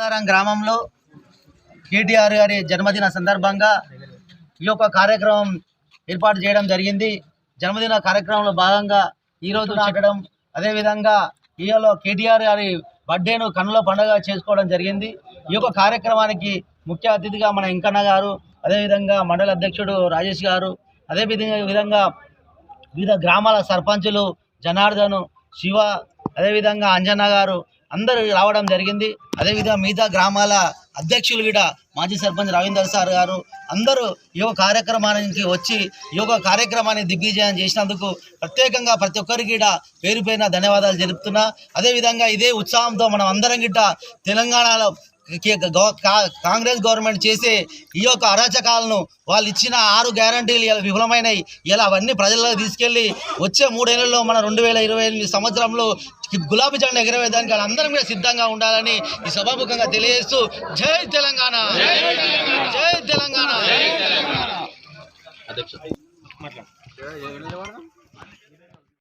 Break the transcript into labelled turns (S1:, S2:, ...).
S1: సారం గ్రామంలో కేటీఆర్ గారి జన్మదిన సందర్భంగా ఈ యొక్క కార్యక్రమం ఏర్పాటు చేయడం జరిగింది. జన్మదిన కార్యక్రమంలో భాగంగా ఈరోజు నాటడం అదేవిధంగా ఈలో కేటీఆర్ గారి బర్త్డేను కన్నుల పండుగ చేసుకోవడం జరిగింది. ఈ యొక్క కార్యక్రమానికి ముఖ్య అతిథిగా మన ఇంకన్న గారు అదేవిధంగా మండల అధ్యక్షుడు రాజేష్ గారు అదే విధంగా వివిధ గ్రామాల సర్పంచులు జనార్దను శివ అదేవిధంగా అంజన్న గారు అందరూ రావడం జరిగింది. అదేవిధంగా మిగతా గ్రామాల అధ్యక్షులు కూడా మాజీ సర్పంచ్ రవీందర్ సార్ గారు అందరూ యోగ కార్యక్రమానికి వచ్చి యోగ కార్యక్రమాన్ని దిగ్విజయం చేసినందుకు ప్రత్యేకంగా ప్రతి ఒక్కరికి కూడా పేరు ధన్యవాదాలు జరుపుతున్నా అదేవిధంగా ఇదే ఉత్సాహంతో మనం అందరం గిట్ట తెలంగాణలో కాంగ్రెస్ గవర్నమెంట్ చేసే ఈ యొక్క అరాచకాలను వాళ్ళు ఇచ్చిన ఆరు గ్యారంటీలు ఇలా విఫలమైనవి ఇలా అవన్నీ ప్రజల్లో తీసుకెళ్ళి వచ్చే మూడేళ్ళలో మన రెండు వేల ఇరవై ఎనిమిది సంవత్సరంలో గులాబీ జెండా ఎగరవేయడానికి అందరం కూడా సిద్ధంగా ఉండాలని ఈ సభాముఖంగా తెలియజేస్తూ జై తెలంగాణ! జై తెలంగాణ!
S2: అధ్యక్ష.